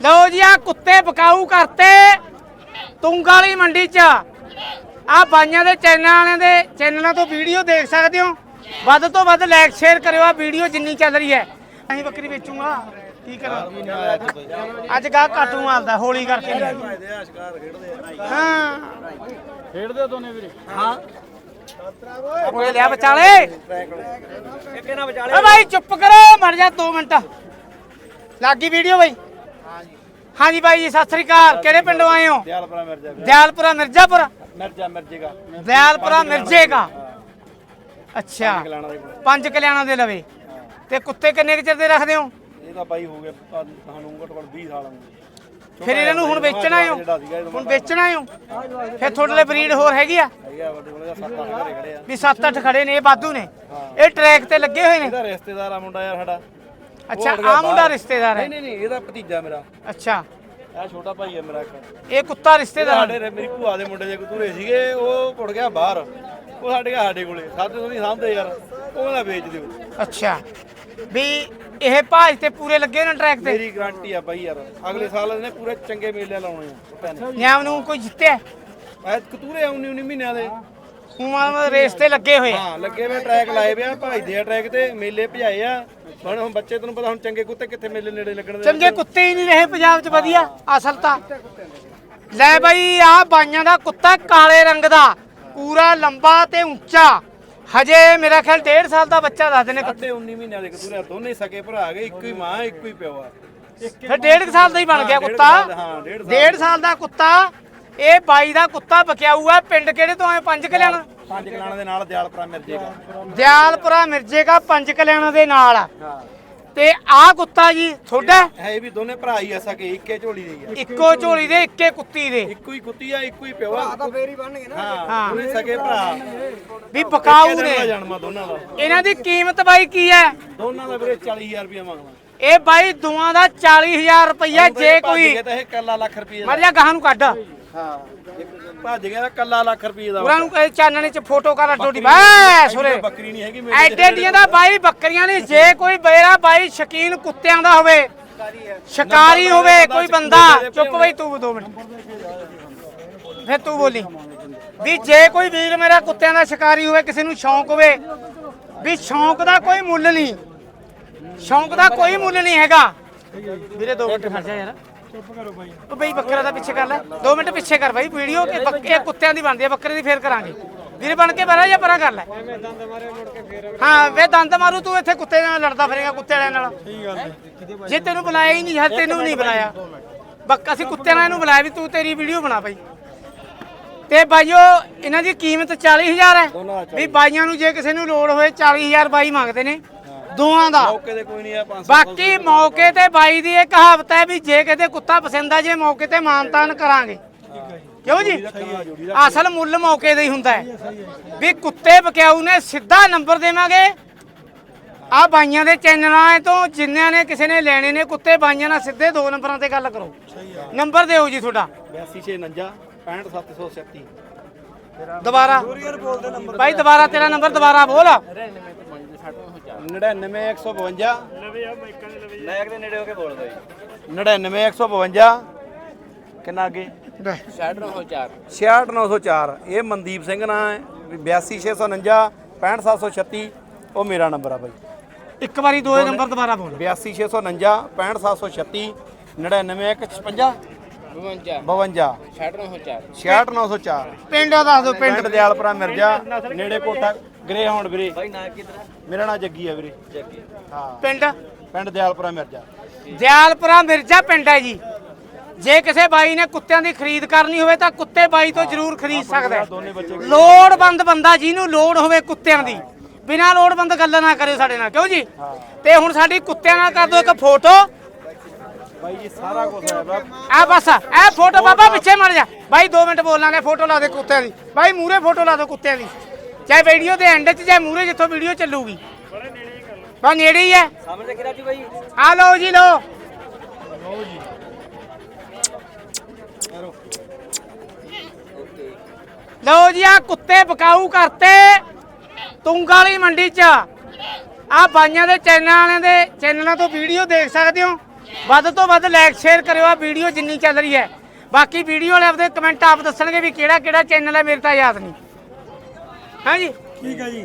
ਲਓ ਜੀ ਆ ਕੁੱਤੇ ਬਕਾਊ ਕਰਤੇ ਤੁੰਗ ਵਾਲੀ ਮੰਡੀ 'ਚ। ਆ ਬਾਈਆਂ ਦੇ ਚੈਨਲ ਵਾਲਿਆਂ ਦੇ ਚੈਨਲਾਂ ਤੋਂ ਵੀਡੀਓ ਦੇਖ ਸਕਦੇ ਹੋ। ਵੱਧ ਤੋਂ ਵੱਧ ਲਾਈਕ ਸ਼ੇਅਰ ਕਰਿਓ ਆ ਵੀਡੀਓ ਜਿੰਨੀ ਚੱਲ ਰਹੀ ਹੈ। ਅਸੀਂ ਬੱਕਰੀ ਵੇਚੂਗਾ। ਕੀ ਕਰਾਂ? ਅੱਜ ਗਾ ਕਾਟੂ ਮਾਰਦਾ ਹੋਲੀ ਕਰਕੇ ਹਾਂ। ਖੇਡਦੇ ਦੋਨੇ ਵੀਰੇ? ਹਾਂ। ਓਏ ਲਿਆ ਵਿਚਾਲੇ? ਇੱਕ ਇਹਨਾਂ ਵਿਚਾਲੇ ਓ ਭਾਈ ਚੁੱਪ ਕਰੋ ਮਰ ਜਾ 2 ਮਿੰਟ। ਲੱਗੀ ਵੀਡੀਓ ਬਾਈ। ਹਾਂਜੀ ਬਾਈ ਜੀ ਸਤਿ ਸ੍ਰੀ ਅਕਾਲ। ਕਿਹੜੇ ਪਿੰਡੋਂ ਆਏ ਹੋ? ਦਿਆਲਪੁਰਾ ਮਿਰਜ਼ਾ ਦਿਆਲਪੁਰਾ ਮਿਰਜ਼ਾਪੁਰ? ਮਿਰਜ਼ਾ ਮਿਰਜੇਗਾ। ਦਿਆਲਪੁਰਾ ਮਿਰਜੇਗਾ? ਅੱਛਾ। ਖਿਲਾਣਾ ਦੇ ਕੋਲ। ਪੰਜ ਕਲਿਆਣਾਂ ਦੇ ਲਵੇ। ਤੇ ਕੁੱਤੇ ਕਿੰਨੇ ਕੁ ਚਿਰ ਦੇ ਰੱਖਦੇ ਹੋ? ਇਹ ਤਾਂ ਬਾਈ ਹੋ ਗਏ ਤੁਹਾਨੂੰ ਘੱਟ ਘੱਟ 20 ਸਾਲ ਹੋ ਫਿਰ ਇਹਨਾਂ ਨੂੰ ਹੁਣ ਵੇਚਣਾ ਹੋ ਹੁਣ ਵੇਚਣਾ ਹੋ ਫਿਰ ਤੁਹਾਡੇ ਲਈ ਬਰੀਡ ਹੋਰ ਹੈਗੀ ਆ? ਹੈਗਾ ਵੱਡੇ ਕੋਲੇ 7-8 ਘਰੇ ਖੜੇ ਆ। ਵੀ 7-8 ਖੜੇ ਨੇ ਇਹ ਬਾਦੂ ਨੇ। ਇਹ ਟਰੈਕ ਤੇ ਲੱਗੇ ਹੋਏ ਨੇ? ਇਹਦਾ ਰਿਸ਼ਤੇਦਾਰ ਆ ਮੁੰਡਾ ਯਾਰ ਸਾਡਾ। ਅੱਛਾ ਆ ਮੁੰਡਾ ਰਿਸ਼ਤੇਦਾਰ ਹੈ? ਨਹੀਂ ਨਹੀਂ ਨਹੀਂ ਇਹਦਾ ਭਤੀਜਾ ਮੇਰਾ। ਅੱਛਾ। ਇਹ ਛੋਟਾ ਭਾਈ ਹੈ ਮੇਰਾ ਇੱਕ। ਇਹ ਕੁੱਤਾ ਰਿਸ਼ਤੇਦਾਰ ਸਾਡੇ ਮੇਰੀ ਭੂਆ ਦੇ ਮੁੰਡੇ ਦੇ ਕਤੂਰੇ ਸੀਗੇ ਉਹ ਪੁੱਟ ਗਿਆ ਬਾਹਰ। ਉਹ ਸਾਡੇ ਗਿਆ ਸਾਡੇ ਕੋਲੇ। ਸਾਡੇ ਤੋਂ ਨਹੀਂ ਸਾਂਭਦੇ ਯਾਰ ਉਹ ਕਹਿੰਦਾ ਵੇਚ ਦਿਓ। ਅੱਛਾ। ਵੀ ਇਹ ਭਾਜ ਤੇ ਪੂਰੇ ਲੱਗੇ ਨੇ ਟਰੈਕ ਤੇ? ਮੇਰੀ ਗਾਰੰਟੀ ਆ ਬਾਈ ਯਾਰ ਅਗਲੇ ਸਾਲ ਇਹਨੇ ਪੂਰੇ ਚੰਗੇ ਮੇਲੇ ਲਾਉਣੇ ਆ ਭੈਣੇ। ਨਿਆਮ ਨੂੰ ਕੋਈ ਜਿੱਤਿਆ? ਐ ਕਤੂਰੇ 19 19 ਮਹੀਨਿਆਂ ਦੇ। ਹੁਣ ਰੇਸ ਤੇ ਲੱਗੇ ਹੋਏ ਆ। ਹਾਂ ਲੱਗੇ ਵੇ ਟਰੈਕ ਲਾਏ ਵੇ ਆ ਭਜਦੇ ਆ ਟਰੈਕ ਤੇ ਮੇਲੇ ਭਜਾਏ ਆ। ਹੁਣ ਹੁਣ ਬੱਚੇ ਤੈਨੂੰ ਪਤਾ ਹੁਣ ਚੰਗੇ ਕੁੱਤੇ ਕਿੱਥੇ ਮੇਲੇ ਨੇੜੇ ਲੱਗਣ ਦੇ ਚੰਗੇ ਕੁੱਤੇ ਹੀ ਨਹੀਂ ਰਹੇ ਪੰਜਾਬ 'ਚ ਵਧੀਆ ਅਸਲ ਤਾਂ। ਲੈ ਬਈ ਆ ਬਾਈਆਂ ਦਾ ਕੁੱਤਾ ਕਾਲੇ ਰੰਗ ਦਾ ਪੂਰਾ ਲੰਬਾ ਤੇ ਉੱਚਾ। ਹਜੇ ਮੇਰਾ ਖਿਆਲ 1.5 ਸਾਲ ਦਾ ਬੱਚਾ ਦੱਸਦੇ ਨੇ ਸਾਢੇ 19 ਮਹੀਨਿਆਂ ਦੇ ਕਤੂਰੇ ਦੋਨੇ ਸਕੇ ਭਰਾ ਗਏ ਇੱਕੋ ਹੀ ਮਾਂ ਇੱਕੋ ਹੀ ਪਿਓ ਆ। ਫਿਰ 1.5 ਸਾਲ ਦਾ ਹੀ ਬਣ ਗਿਆ ਡੇਢ ਕੁੱਤਾ। ਹਾਂ, ਡੇਢ ਸਾਲ। 1.5 ਸਾਲ ਦਾ ਕੁੱਤਾ ਇਹ ਬਾਈ ਦਾ ਕੁੱਤਾ ਬਕਿਆਊ ਆ ਪਿੰਡ ਕਿਹੜੇ ਤੋਂ ਆਏ? ਪੰਜ ਕਲਿਆਣ ਪੰਜ ਕਲਾਣਾ ਦੇ ਨਾਲ ਦਿਆਲਪੁਰਾ ਮਿਲ ਜੇਗਾ ਦਿਆਲਪੁਰਾ ਮਿਰਜੇਗਾ ਪੰਜ ਕਲਿਆਣਾਂ ਦੇ ਨਾਲ। ਆ ਹਾਂ ਤੇ ਆ ਕੁੱਤਾ ਜੀ ਤੁਹਾਡਾ? ਹੈ ਵੀ ਦੋਨੇ ਭਰਾ ਹੀ ਆ ਸਕੇ ਇੱਕੇ ਝੋਲੀ ਦੇ ਹੀ ਆ। ਇੱਕੋ ਝੋਲੀ ਦੇ ਇੱਕੇ ਕੁੱਤੀ ਦੇ। ਇੱਕੋ ਹੀ ਕੁੱਤੀ ਆ ਇੱਕੋ ਹੀ ਪਿਓ ਆ। ਤਾਂ ਫੇਰ ਹੀ ਬਣਨਗੇ ਨਾ। ਹਾਂ ਹਾਂ। ਦੋਨੇ ਸਕੇ ਭਰਾ। ਵੀ ਬਕਾਊ ਨੇ। ਨਾਲ ਜਨਮਾ ਦੋਨਾਂ ਦਾ। ਇਹਨਾਂ ਦੀ ਕੀਮਤ ਬਾਈ ਕੀ ਹੈ? ਦੋਨਾਂ ਦਾ ਵੀਰੇ 40000 ਰੁਪਏ ਮੰਗਦਾ। ਇਹ ਬਾਈ ਦੋਵਾਂ ਦਾ 40000 ਰੁਪਈਆ ਜੇ ਕੋਈ ਤਾਂ ਇਹ ਕੱਲਾ ਲੱਖ ਰੁਪਏ ਦਾ ਮਰ ਜਾ ਗਾਹਾਂ ਨੂੰ ਕੱਢ। ਹਾਂ। ਭੱਜ ਗਿਆ ਕੱਲਾ ਲੱਖ ਰੁਪਏ ਦਾ। ਉਹਨਾਂ ਨੂੰ ਕਹੇ ਚਾਨਣੇ ਚ ਫੋਟੋ ਕਰ ਅੱਡੋਡੀ ਬੈ ਸੁਰੇ ਬੱਕਰੀ ਨਹੀਂ ਹੈਗੀ ਮੇਰੇ ਐਡੇ ਡੀਆਂ ਦਾ ਬਾਈ ਬੱਕਰੀਆਂ ਨੇ ਜੇ ਕੋਈ ਬੇਰਾ ਬਾਈ ਸ਼ਕੀਨ ਕੁੱਤਿਆਂ ਦਾ ਹੋਵੇ ਸ਼ਿਕਾਰੀ ਹੋਵੇ ਕੋਈ ਬੰਦਾ ਚੁੱਪ ਬਈ ਤੂੰ 2 ਮਿੰਟ। ਫਿਰ ਤੂੰ ਬੋਲੀ। ਵੀ ਜੇ ਕੋਈ ਵੀਰ ਮੇਰਾ ਕੁੱਤਿਆਂ ਦਾ ਸ਼ਿਕਾਰੀ ਹੋਵੇ ਕਿਸੇ ਨੂੰ ਸ਼ੌਂਕ ਹੋਵੇ ਵੀ ਸ਼ੌਂਕ ਦਾ ਕੋਈ ਮੁੱਲ ਨਹੀਂ। ਸ਼ੌਂਕ ਦਾ ਕੋਈ ਮੁੱਲ ਨਹੀਂ ਹੈਗਾ। ਵੀਰੇ 2 ਮਿੰਟ ਖੜ ਜਾ ਯਾਰ। ਉਹ ਬਈ ਬੱਕਰਾ ਦਾ ਪਿੱਛੇ ਕਰ ਲੈ। 2 ਮਿੰਟ ਪਿੱਛੇ ਕਰ ਬਾਈ ਵੀਡੀਓ ਕਿ ਬੱਕੇ ਕੁੱਤਿਆਂ ਦੀ ਬਣਦੀ ਹੈ ਬੱਕਰੇ ਦੀ ਫੇਰ ਕਰਾਂਗੇ। ਵੀਰੇ ਬਣ ਕੇ ਬਰਾ ਜਾਂ ਪਰਾਂ ਕਰ ਲੈ। ਹਾਂ ਵੇ ਦੰਦ ਮਾਰੂ ਤੂੰ ਇੱਥੇ ਕੁੱਤੇ ਨਾਲ ਲੜਦਾ ਫਿਰੇਗਾ ਕੁੱਤੇ ਵਾਲਿਆਂ ਨਾਲ। ਜੇ ਤੈਨੂੰ ਬੁਲਾਇਆ ਹੀ ਨਹੀਂ ਹਰ ਤੈਨੂੰ ਨਹੀਂ ਬੁਲਾਇਆ। ਬੱਕਾ ਅਸੀਂ ਕੁੱਤੇ ਨਾਲ ਇਹਨੂੰ ਬੁਲਾਇਆ ਵੀ ਤੂੰ ਤੇਰੀ ਵੀਡੀਓ ਬਣਾ ਬਾਈ। ਤੇ ਬਾਈਓ ਇਹਨਾਂ ਦੀ ਕੀਮਤ 40000 ਹੈ। ਵੀ ਬਾਈਆਂ ਨੂੰ ਜੇ ਕਿਸੇ ਨੂੰ ਲੋੜ ਹੋਏ 40000 ਬਾਈ ਮੰਗਦੇ ਨੇ। ਦੋਆਂ ਦਾ। ਮੌਕੇ ਤੇ ਕੋਈ ਨਹੀਂ ਆ 500 ਬਾਕੀ ਮੌਕੇ ਤੇ ਬਾਈ ਦੀ ਇਹ ਕਹਾਵਤ ਹੈ ਵੀ ਜੇ ਕਿਤੇ ਕੁੱਤਾ ਪਸੰਦ ਆ ਜੇ ਮੌਕੇ ਤੇ ਮਾਨਤਾਨ ਕਰਾਂਗੇ। ਕਿਉਂ ਜੀ? ਅਸਲ ਮੁੱਲ ਮੌਕੇ ਦਾ ਹੀ ਹੁੰਦਾ ਹੈ। ਵੀ ਕੁੱਤੇ ਬਕਿਆਊ ਨੇ ਸਿੱਧਾ ਨੰਬਰ ਦੇਵਾਂਗੇ। ਆ ਬਾਈਆਂ ਦੇ ਚੈਨਲਾਂ ਤੋਂ ਜਿੰਨਿਆਂ ਨੇ ਕਿਸੇ ਨੇ ਲੈਣੇ ਨੇ ਕੁੱਤੇ ਬਾਈਆਂ ਨਾਲ ਸਿੱਧੇ ਦੋ ਨੰਬਰਾਂ ਤੇ ਗੱਲ ਕਰੋ। ਨੰਬਰ ਦਿਓ ਜੀ ਤੁਹਾਡਾ। 8249 65736 ਦੁਬਾਰਾ। ਬਾਈ ਦੁਬਾਰਾ ਤੇਰਾ ਨੰਬਰ ਦੁਬਾਰਾ ਬੋਲ। 99152 ਨਾਇਕ ਦੇ ਨੇੜੇ ਹੋ ਕੇ ਬੋਲਦਾ ਜੀ 99152 ਕਿੰਨਾ ਅੱਗੇ? 6904 66904 ਇਹ ਮਨਦੀਪ ਸਿੰਘ ਨਾਂ ਹੈ 82649 65736 ਉਹ ਮੇਰਾ ਨੰਬਰ ਆ ਬਾਈ। ਇੱਕ ਵਾਰੀ ਦੋ ਨੰਬਰ ਦੁਬਾਰਾ ਬੋਲ। 82649 65736 99156 52 52 6904 66904 ਪਿੰਡ ਦਾ ਦੱਸ ਦਿਓ ਪਿੰਡ। ਪਿੰਡ ਦਿਆਲਪੁਰਾ ਮਿਰਜ਼ਾ ਨੇੜੇ ਕੋਟਾ। ਗ੍ਰੇ ਵੀਰੇ। ਭਾਈ ਨਾ ਕਿਧਰ ਮੇਰਾ ਨਾਂ ਜੱਗੀ ਆ ਵੀਰੇ। ਜੱਗੀ। ਹਾਂ। ਪਿੰਡ? ਪਿੰਡ ਦਿਆਲਪੁਰਾ ਮਿਰਜ਼ਾ। ਦਿਆਲਪੁਰਾ ਮਿਰਜ਼ਾ ਪਿੰਡ ਹੈ ਜੀ। ਜੇ ਕਿਸੇ ਬਾਈ ਨੇ ਕੁੱਤਿਆਂ ਦੀ ਖਰੀਦ ਕਰਨੀ ਹੋਵੇ ਤਾਂ ਕੁੱਤੇ ਬਾਈ ਤੋਂ ਜ਼ਰੂਰ ਖਰੀਦ ਸਕਦਾ ਹੈ। ਲੋੜਵੰਦ ਬੰਦਾ ਜਿਹਨੂੰ ਲੋੜ ਹੋਵੇ ਕੁੱਤਿਆਂ ਦੀ ਬਿਨਾਂ ਲੋੜਵੰਦ ਗੱਲ ਨਾ ਕਰਿਓ ਸਾਡੇ ਨਾਲ ਕਿਉਂ ਜੀ? ਤੇ ਹੁਣ ਸਾਡੀ ਕੁੱਤਿਆਂ ਨਾਲ ਕਰ ਦਿਓ ਇੱਕ ਫੋਟੋ। ਬਾਈ ਜੀ ਸਾਰਾ ਕੁਝ ਹੈ ਆ ਬਸ ਇਹ ਫੋਟੋ ਬਾਬਾ ਪਿੱਛੇ ਮੜ ਜਾ। ਬਾਈ 2 ਮਿੰਟ ਬੋਲਾਂਗੇ ਫੋਟੋ ਲਾ ਦੇ ਕੁੱਤਿਆਂ ਦੀ। ਬਾਈ ਮੂਰੇ ਫੋਟੋ ਲਾ ਦਿਓ ਕੁੱਤਿਆਂ ਦੀ। ਚਾਹੇ ਵੀਡੀਓ ਦੇ ਐਂਡ 'ਚ ਚਾਹੇ ਮੂਰੇ ਜਿੱਥੋਂ ਵੀਡੀਓ ਚੱਲੂਗੀ। ਬਾ ਨੇੜੇ ਹੀ ਹੈ। ਸਾਹਮਣੇ ਦੇਖੀ ਰਾਜੂ ਭਾਈ ਆ ਲਓ ਜੀ ਲਓ। ਲਓ ਜੀ ਆ ਕੁੱਤੇ ਬਕਾਊ ਕਰਤੇ ਤੁੰਗ ਵਾਲੀ ਮੰਡੀ 'ਚ। ਆ ਬਾਈਆਂ ਦੇ ਚੈਨਲ ਵਾਲਿਆਂ ਦੇ ਚੈਨਲਾਂ ਤੋਂ ਵੀਡੀਓ ਦੇਖ ਸਕਦੇ ਹੋ। ਵੱਧ ਤੋਂ ਵੱਧ ਲਾਈਕ ਸ਼ੇਅਰ ਕਰਿਓ ਆ ਵੀਡੀਓ ਜਿੰਨੀ ਚੱਲ ਰਹੀ ਹੈ। ਬਾਕੀ ਵੀਡੀਓ ਵਾਲੇ ਆਪਦੇ ਕਮੈਂਟ ਆਪ ਦੱਸਣਗੇ ਵੀ ਕਿਹੜਾ ਕਿਹੜਾ ਚੈਨਲ ਹੈ ਮੇਰੇ ਤਾਂ ਯਾਦ ਨਹੀਂ। ਹਾਂਜੀ। ਠੀਕ ਹੈ ਜੀ।